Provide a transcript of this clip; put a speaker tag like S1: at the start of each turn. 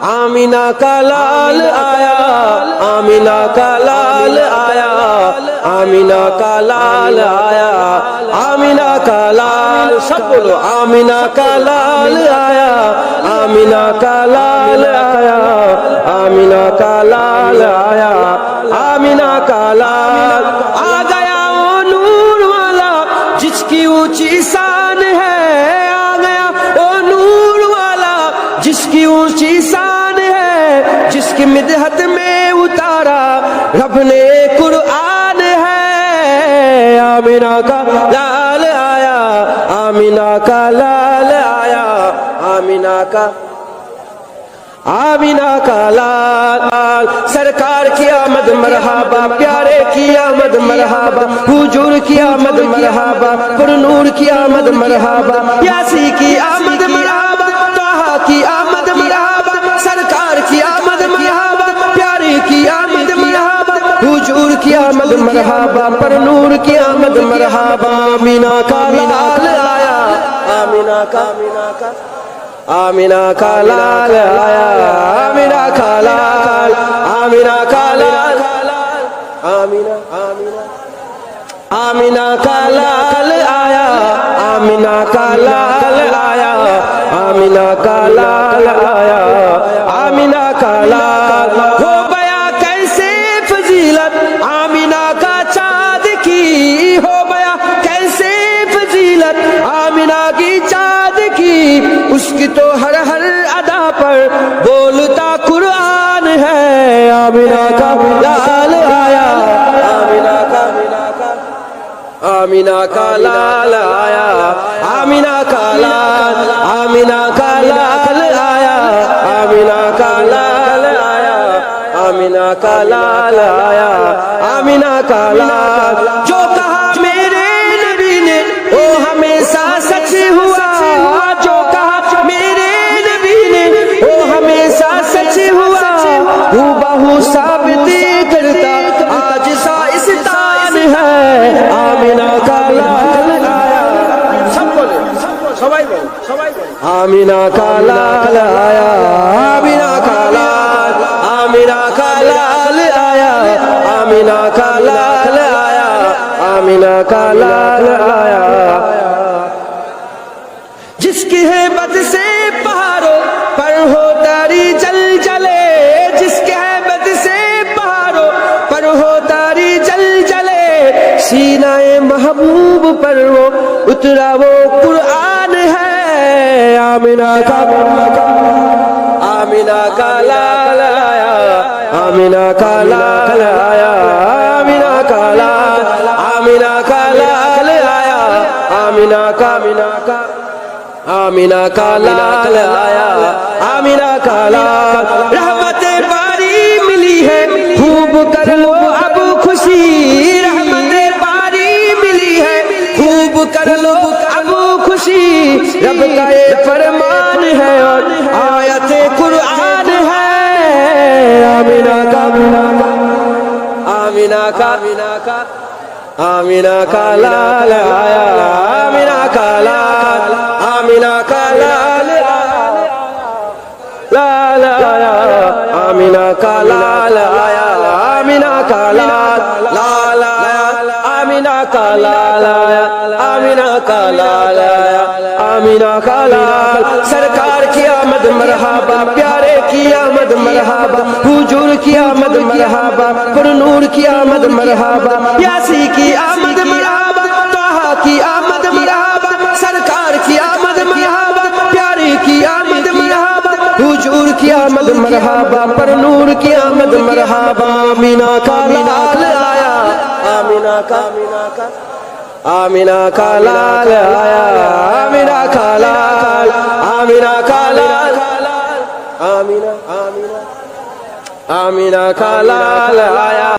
S1: آمینہ کا لال آیا، آمینہ کا لال آیا، آمینہ کا لال آیا، آمینہ کا لال، سب بولو، آمینہ کا لال آیا، آمینہ کا لال آیا، آمینہ کا لال آیا، آمینہ کا لال۔ آ گیا وہ نور والا، جس کی اونچی شان ہے، آ گیا وہ نور والا، جس کی اونچی شان کی مدحت میں اتارا، رب نے قرآن ہے۔ آمینہ کا لال آیا، آمینہ کا لال آیا، آمینہ کا آمینہ کا لال سرکار کی آمد، مرحبا، پیارے کی آمد، مرحبا۔ حضور کی آمد، مرحبا۔ پر نور کی آمد، مرحبا۔ یاسی کی آمد، مرحبا۔ طه کی آمد مرحبا پر نور کی آمد، مرحبا، آمینہ کا لال آیا۔ آمینہ کا آمینہ کا آمینہ کا لال آیا۔ آمینہ کا لال، آمینہ کا لال۔ آمینہ آمینہ آمینہ کا لال آیا۔ آمینہ کا لال آیا۔ آمینہ کا لال آیا۔ آمینہ کا لال۔ ہو گیا کیسے فضیلت؟ آمینہ کی اس کی تو ہر ہر ادا پر بولتا قرآن ہے آمینہ کا لال آیا آمینہ کا آمینہ کا لال آیا آمینہ کا لال آمینہ کا لال آیا آمینہ کا لال آیا آمینہ کا لال آیا آمینہ کا سبائی بولے کا لال آیا آمینہ کا لال آمینہ کا لال آیا آمینہ کا لال آیا آمینہ کا لال آیا جس کی ہے بد سے پہاڑوں پر ہو تاری جل جلے جس کے ہے بد سے پہاڑوں پر ہو تاری جل جلے سینہ محبوب پر وہ اترا وہ قرآن ہے آمینہ کا آمینہ کا لال آیا آمینہ کا لال آیا آمینہ کا لال آمینہ کا خوشی رب کا یہ فرمان ہے اور آیت قرآن ہے آمینہ کا آمینہ کا آمینہ کا آمینہ کا لال آیا آمینہ کا لال آمینہ کا لال لال آیا آمینہ کا لال آیا آمینہ کا لال لال آیا آمینہ کا لال آیا آمینہ کا لال کا لال سرکار کی آمد مرحبا پیارے کی آمد مرحبا حضور کی آمد مرحبا پر نور کی آمد مرحبا یاسی کی آمد مرحبا طه کی آمد مرحبا سرکار کی آمد مرحبا پیارے کی آمد مرحبا حضور کی آمد مرحبا پر نور کی آمد مرحبا آمینہ کا لال آمینہ کا لال آیا آمینہ کا لال آمینہ کا لال